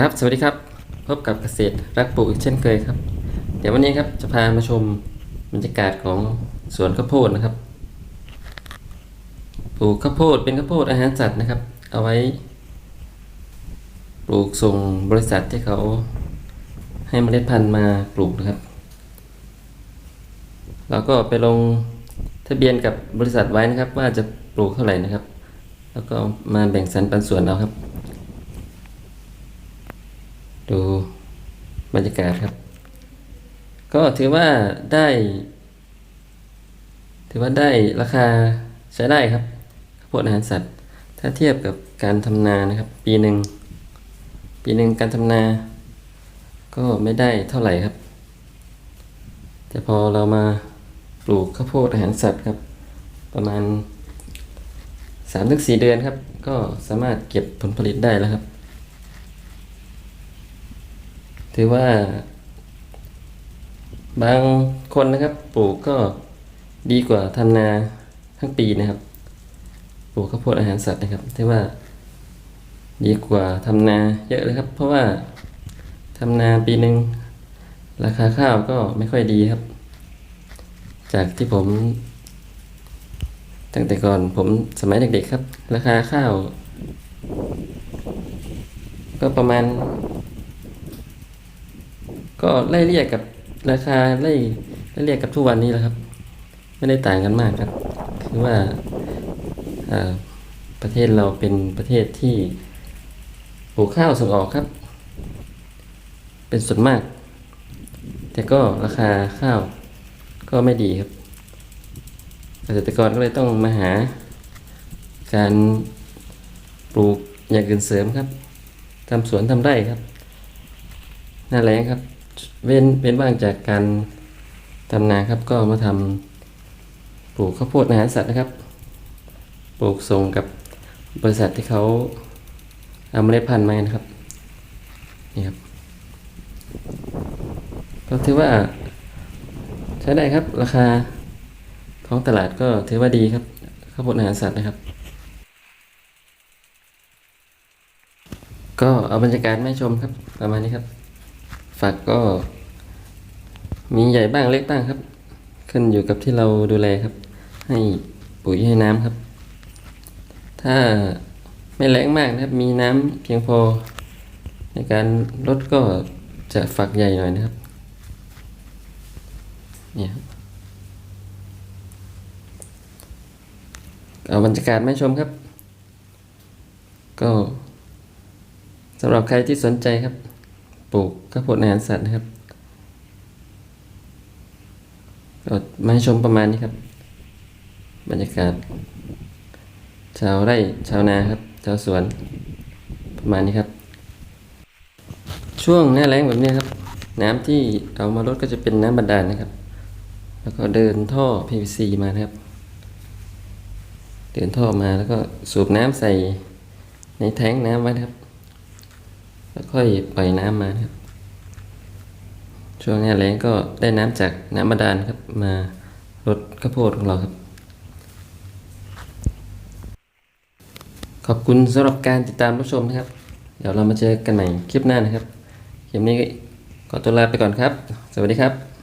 ครับ สวัสดีครับ พบกับเกษตรรักปลูกอีกเช่นเคยครับ เดี๋ยววันนี้ครับจะพามาชมบรรยากาศของสวนข้าวโพดนะครับ ปลูกข้าวโพดเป็นข้าวโพดอาหารสัตว์นะครับ เอาไว้ ปลูกส่งบริษัทที่เขาให้เมล็ดพันธุ์มาปลูกนะครับเราก็ไปลงทะเบียนกับบริษัทไว้นะครับ ว่าจะปลูกเท่าไหร่นะครับ แล้วก็มาแบ่งสรรปันส่วนเอาครับ ดูบรรยากาศครับ ก็ถือว่าได้ ถือว่าได้ราคาใช้ได้ครับข้าวโพดอาหารสัตว์ ถ้าเทียบกับการทำนานะครับ ปีหนึ่งปีหนึ่งการทำนา ก็ไม่ได้เท่าไหร่ครับ แต่พอเรามาปลูกข้าวโพดอาหารสัตว์ครับ ประมาณ3าถึงสเดือนครับ ก็สามารถเก็บผลผลิตได้แล้วครับ ถือว่า บางคนนะครับปลูกก็ดีกว่าทำนาทั้งปีนะครับ ปลูกข้าวโพดอาหารสัตว์นะครับถือว่า ดีกว่าทำนาเยอะเลยครับ เพราะว่าทำนาปีหนึ่งราคาข้าวก็ไม่ค่อยดีครับ จากที่ผม ตั้งแต่ก่อนผมสมัยเด็กๆครับ ราคาข้าว ก็ประมาณ ก็ไล่เรียกกับราคาไล่ไล่เรียกกับทุกวันนี้แหละครับ ไม่ได้ต่างกันมากครับ คือว่าประเทศเราเป็นประเทศที่ปลูกข้าวส่งออกครับ เป็นส่วนมาก แต่ก็ราคาข้าวก็ไม่ดีครับเกษตรกรก็เลยต้องมาหา การปลูกอย่างอื่นเสริมครับทำสวนทำไร่ครับหน้าแล้งครับ เว้นเว้นว่างจากการทำนาครับ ก็มาทำปลูกข้าวโพดอาหารสัตว์นะครับ ปลูกส่งกับบริษัทที่เขาเอาเมล็ดพันธุ์มานะครับนี่ครับก็ถือว่าใช้ได้ครับราคาท้องตลาดก็ถือว่าดีครับข้าวโพดอาหารสัตว์นะครับ ก็เอาบรรยากาศมาชมครับประมาณนี้ครับ ฝักก็มีใหญ่บ้างเล็กบ้างครับ ขึ้นอยู่กับที่เราดูแลครับ ให้ปุ๋ยให้น้ำครับ ถ้าไม่แรงมากนะครับ มีน้ำเพียงพอ ในการลดก็จะฝักใหญ่หน่อยนะครับเนี่ยบเอาบรรยากาศมาชมครับ ก็สำหรับใครที่สนใจครับ ปลูกข้าวโพดอาหารสัตว์นะครับก็มาชมประมาณนี้ครับ บรรยากาศ ชาวไร่ชาวนาครับ ชาวสวนประมาณนี้ครับ ช่วงหน้าแล้งแบบนี้ครับ น้ำที่เอามาลดก็จะเป็นน้ำบาดาลนะครับ แล้วก็เดินท่อ PVC มานะครับ เดินท่อมาแล้วก็สูบน้ำใส่ในแท้งน้ำไว้นะครับ ค่อยปล่อยน้ำมาครับ ช่วงนี้แล้งก็ได้น้ำจากน้ำบาดาลครับมาลดข้าวโพดของเราครับ ขอบคุณสำหรับการติดตามรับชมนะครับ เดี๋ยวเรามาเจอกันใหม่คลิปหน้านะครับ คลิปนี้ก็ขอตัวลาไปก่อนครับ สวัสดีครับ